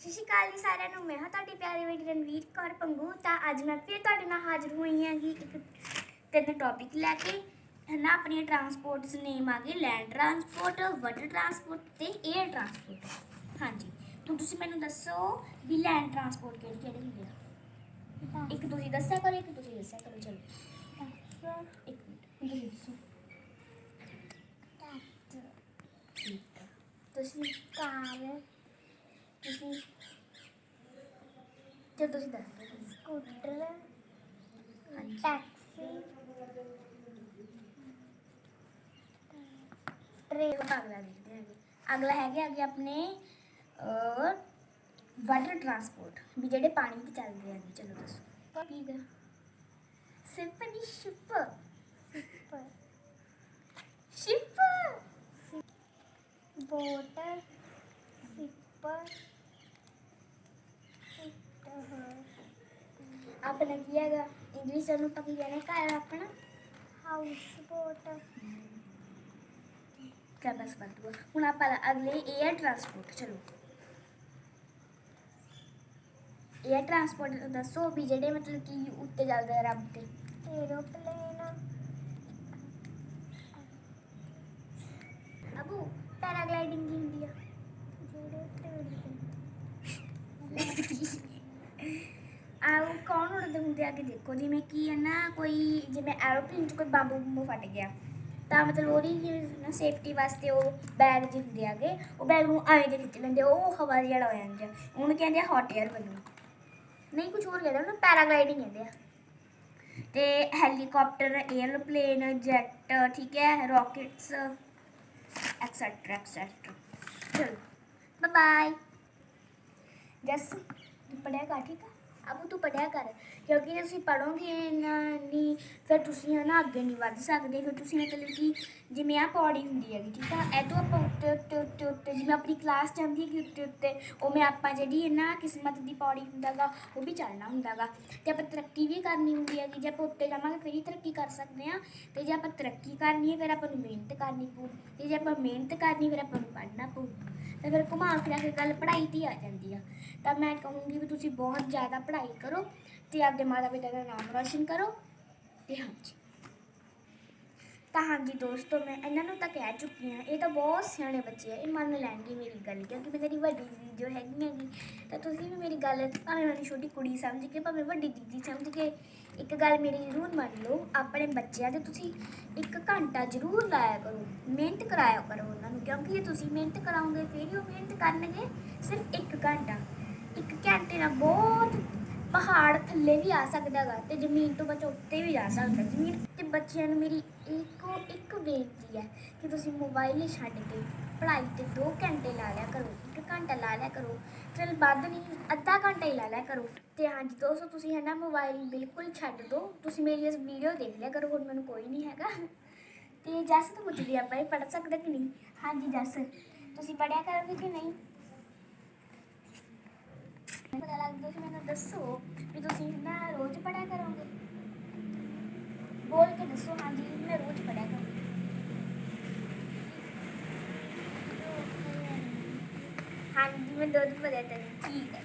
ਸਤਿ ਸ਼੍ਰੀ ਅਕਾਲ ਜੀ ਸਾਰਿਆਂ ਨੂੰ। ਮੈਂ ਹਾਂ ਤੁਹਾਡੀ ਪਿਆਰੀ ਬੇਟੀ ਰਣਵੀਰ ਕੌਰ ਪੰਗੂ। ਤਾਂ ਅੱਜ ਮੈਂ ਫਿਰ ਤੁਹਾਡੇ ਨਾਲ ਹਾਜ਼ਰ ਹੋਈ ਹਾਂ ਕਿ ਇੱਕ ਤਿੰਨ ਟੌਪਿਕ ਲੈ ਕੇ। ਹਨਾ ਆਪਣੀਆਂ ਟਰਾਂਸਪੋਰਟਸ ਨੇਮ ਆ ਗਏ ਲੈਂਡ ਟਰਾਂਸਪੋਰਟ ਵਾਟਰ ਟਰਾਂਸਪੋਰਟ ਤੇ 에ਅਰ ਟਰਾਂਸਪੋਰਟ ਹਾਂਜੀ। ਹੁਣ ਤੁਸੀਂ ਮੈਨੂੰ ਦੱਸੋ ਵੀ ਲੈਂਡ ਟਰਾਂਸਪੋਰਟ ਕਿਹੜੇ ਕਿਹੜੇ ਹੁੰਦੇ ਆ? ਇੱਕ ਤੁਸੀਂ ਦੱਸਿਆ ਕਰੋ ਇੱਕ ਤੁਸੀਂ ਦੱਸਿਆ ਕਰੋ। ਚਲੋ। ਇੱਕ ਮਿੰਟ। ਤੁਸੀਂ ਦੱਸੋ। ਤੁਸੀਂ ਕਾਰ ਤੁਸੀਂ ਜੇ ਤੁਸੀਂ ਦੱਸ ਦਿਓ ਸਕੂਟਰ ਟੈਕਸੀ ਟ੍ਰੇਨ ਅਗਲਾ ਦੇਖਦੇ ਹੈਗੇ ਅਗਲਾ ਹੈਗੇ ਅੱਗੇ ਆਪਣੇ ਵਾਟਰ ਟਰਾਂਸਪੋਰਟ ਵੀ ਜਿਹੜੇ ਪਾਣੀ ਤੇ ਚੱਲਦੇ ਹੈਗੇ ਚਲੋ ਦੱਸੋ। ਕੀ ਹੈ simply ship. Shipper ship. Boat shipper. ਆਪਣਾ ਕੀ ਹੈਗਾ ਇੰਗਲਿਸ਼ ਨੂੰ ਤਾਂ ਕੀ ਕਹਿੰਦੇ ਘਰ ਆਪਣਾ। ਹਾਊਸ ਬੋਟ ਕਿਆ ਬਸ ਬੰਦ ਹੁਆ ਹੁਣ ਆਪਾਂ ਅਗਲੇ 에ਅਰ ਟਰਾਂਸਪੋਰਟ ਚਲੋ। 에ਅਰ ਟਰਾਂਸਪੋਰਟ ਦੱਸੋ ਵੀ ਜਿਹੜੇ ਮਤਲਬ ਕਿ ਉੱਤੇ ਚੱਲਦੇ ਰੱਬ ਤੇ। ਏਰੋਪਲੇਨ ਅਬੂ। ਪੈਰਾਗਲਾਈਡਿੰਗ ਕੀ ਹੁੰਦੀ ਆ। ਜਿਹੜੇ ਟੇੜੀ ਆਹ ਕੌਣ ਉੜਦੇ ਹੁੰਦੇ ਆ? ਕਿ ਦੇਖੋ, ਜਿਵੇਂ ਕੀ ਹੈ ਨਾ, ਕੋਈ ਜਿਵੇਂ ਐਰੋਪਲੇਨ ਚ ਕੋਈ ਬੰਬ ਬੰਬ ਫਟ ਗਿਆ, ਤਾਂ ਮਤਲਬ ਉਹਦੀ ਜਿਵੇਂ ਨਾ ਸੇਫਟੀ ਵਾਸਤੇ ਉਹ ਬੈਗ ਜਿਹੇ ਹੁੰਦੇ ਆਗੇ ਉਹ ਬੈਗ ਨੂੰ ਐਂ ਦੇ ਖਿੱਚ ਲੈਂਦੇ ਉਹ ਹਵਾ ਜਿਹੜਾ ਹੋ ਜਾਂਦਾ ਉਹਨੂੰ ਕਹਿੰਦੇ ਆ ਹੌਟ 에ਅਰ ਬਲੂਨ ਨਹੀਂ ਕੁਝ ਹੋਰ ਕਹਿੰਦੇ ਉਹਨੂੰ ਪੈਰਾਗਲਾਈਡਿੰਗ ਕਹਿੰਦੇ ਆ। ਤੇ ਹੈਲੀਕਾਪਟਰ 에ਅਰਪਲੇਨ ਜੈਟ ਠੀਕ ਹੈ rockets et cetera et cetera ਚਲੋ ਬਾਏ ਬਾਏ ਜਸ ਪੜਿਆ ਕਰ ਠੀਕ ਆ? ਅਬੂ ਤੂੰ ਪੜਿਆ ਕਰ, ਕਿਉਂਕਿ ਜੇ ਤੁਸੀਂ ਪੜੋਗੇ ਨਾ ਨਹੀਂ ਫਿਰ ਤੁਸੀਂ ਹਨਾ ਅੱਗੇ ਨਹੀਂ ਵੱਧ ਸਕਦੇ, ਫਿਰ ਤੁਸੀਂ ਮਤਲਬ ਕਿ ਜਿਵੇਂ ਆ ਪੌੜੀ ਹੁੰਦੀ ਹੈਗੀ, ਠੀਕ ਆ, ਇਹ ਤੋਂ ਆਪਾਂ ਉੱਤੇ ਉੱਤੇ ਉੱਤੇ ਉੱਤੇ ਜਿਵੇਂ ਆਪਣੀ ਕਲਾਸ ਜਾਂਦੀ ਹੈਗੀ ਉੱਤੇ ਉੱਤੇ, ਉਵੇਂ ਆਪਾਂ ਜਿਹੜੀ ਹੈ ਨਾ ਕਿਸਮਤ ਦੀ ਪੌੜੀ ਹੁੰਦਾਗਾ, ਉਹ ਵੀ ਚੱਲਣਾ ਹੁੰਦਾਗਾ। ਤੇ ਆਪਾਂ ਤਰੱਕੀ ਵੀ ਕਰਨੀ ਹੁੰਦੀ ਹੈਗੀ, ਜੇ ਆਪਾਂ ਉੱਤੇ ਜਾਵਾਂਗੇ ਫਿਰ ਹੀ ਤਰੱਕੀ ਕਰ ਸਕਦੇ ਆ ਤੇ ਜੇ ਆਪਾਂ ਤਰੱਕੀ ਕਰਨੀ ਹੈ ਫਿਰ ਆਪਾਂ ਨੂੰ ਮਿਹਨਤ ਕਰਨੀ ਪਊ, ਤੇ ਜੇ ਆਪਾਂ ਮਿਹਨਤ ਕਰਨੀ ਫਿਰ ਆਪਾਂ ਨੂੰ ਪੜ੍ਹਨਾ ਪਊ। ਤੇ ਫਿਰ ਘੁਮਾ ਫਿਰਾ ਗੱਲ ਪੜ੍ਹਾਈ 'ਤੇ ਆ ਜਾਂਦੀ ਆ। ਤਾਂ ਮੈਂ ਕਹੂੰਗੀ ਵੀ ਤੁਸੀਂ ਬਹੁਤ ਜ਼ਿਆਦਾ ਪੜ੍ਹਾਈ ਕਰੋ ਤੇ ਆਪਦੇ ਮਾਤਾ ਪਿਤਾ ਦਾ ਨਾਮ ਰੋਸ਼ਨ ਕਰੋ। ਤੇ ਹਾਂਜੀ। ਤਾਂ ਹਾਂਜੀ ਦੋਸਤੋ, ਮੈਂ ਇਹਨਾਂ ਨੂੰ ਤਾਂ ਕਹਿ ਚੁੱਕੀ ਹਾਂ, ਇਹ ਤਾਂ ਬਹੁਤ ਸਿਆਣੇ ਬੱਚੇ ਆ, ਇਹ ਮੰਨ ਲੈਣਗੇ ਮੇਰੀ ਗੱਲ, ਕਿਉਂਕਿ ਮੈਂ ਤੇਰੀ ਵੱਡੀ ਦੀਦੀ ਜੋ ਹੈਗੀ ਹੈਗੀ। ਤਾਂ ਤੁਸੀਂ ਵੀ ਮੇਰੀ ਗੱਲ ਭਾਵੇਂ ਮੈਨੂੰ ਛੋਟੀ ਕੁੜੀ ਸਮਝ ਕੇ, ਭਾਵੇਂ ਵੱਡੀ ਦੀਦੀ ਸਮਝ ਕੇ, ਇੱਕ ਗੱਲ ਮੇਰੀ ਜ਼ਰੂਰ ਮੰਨ ਲਓ, ਆਪਣੇ ਬੱਚਿਆਂ ਤੇ ਤੁਸੀਂ ਇੱਕ ਘੰਟਾ ਜ਼ਰੂਰ ਲਾਇਆ ਕਰੋ, ਮਿਹਨਤ ਕਰਾਇਆ ਕਰੋ ਉਹਨਾਂ ਨੂੰ, ਕਿਉਂਕਿ ਜੇ ਤੁਸੀਂ ਮਿਹਨਤ ਕਰਾਓਗੇ, ਫਿਰ ਹੀ ਉਹ ਮਿਹਨਤ ਕਰਨਗੇ, ਸਿਰਫ ਇੱਕ ਘੰਟਾ। ਇੱਕ ਘੰਟੇ ਨਾਲ ਬਹੁਤ ਪਹਾੜ ਥੱਲੇ ਵੀ ਆ ਸਕਦਾ ਗਾ ਤੇ ਜ਼ਮੀਨ ਤੋਂ ਬਚ ਉੱਤੇ ਵੀ ਜਾ ਸਕਦਾ। ਜ਼ਮੀਨ ਤੇ ਬੱਚਿਆਂ ਨੂੰ ਮੇਰੀ ਇੱਕੋ, ਇੱਕ ਬੇਨਤੀ ਹੈ ਕਿ ਤੁਸੀਂ ਮੋਬਾਈਲ ਛੱਡ ਕੇ ਪੜ੍ਹਾਈ ਤੇ 2 ਘੰਟੇ ਲਾ ਲਿਆ ਕਰੋ, ਇੱਕ ਘੰਟਾ ਲਾ ਲਿਆ ਕਰੋ, ਚਲ ਵੱਧ ਨਹੀਂ, ਅੱਧਾ ਘੰਟਾ ਹੀ ਲਾ ਲਿਆ ਕਰੋ। ਤੇ ਹਾਂਜੀ ਦੋਸਤੋ, ਤੁਸੀਂ ਹੈ ਨਾ ਮੋਬਾਈਲ ਬਿਲਕੁਲ ਛੱਡ ਦਿਓ ਤੁਸੀਂ ਮੇਰੀ ਇਸ ਵੀਡੀਓ ਦੇਖ ਲਿਆ ਕਰੋ, ਹੁਣ ਮੈਨੂੰ ਕੋਈ ਨਹੀਂ ਹੈਗਾ। ਤੇ ਜੱਸ ਤੋਂ ਪੁੱਛਦੀ ਆਪਾਂ ਇਹ ਪੜ੍ਹ ਸਕਦਾ ਕਿ ਨਹੀਂ? ਹਾਂਜੀ ਜੱਸ, ਤੁਸੀਂ ਪੜ੍ਹਿਆ ਕਰੋਗੇ ਕਿ ਨਹੀਂ? ਪਤਾ ਲੱਗਦਾ ਤੁਸੀਂ ਮੈਨੂੰ ਦੱਸੋ ਵੀ ਤੁਸੀਂ ਨਾ ਰੋਜ਼ ਪੜਿਆ ਕਰੋਗੇ? ਬੋਲ ਕੇ ਦੱਸੋ, ਹਾਂਜੀ, ਮੈਂ ਰੋਜ਼ ਪੜਿਆ ਕਰਾਂਗੀ। ਹਾਂਜੀ, ਮੈਂ ਦੁੱਧ ਪੜਿਆ ਕਰਾਂਗੀ। ਠੀਕ ਹੈ।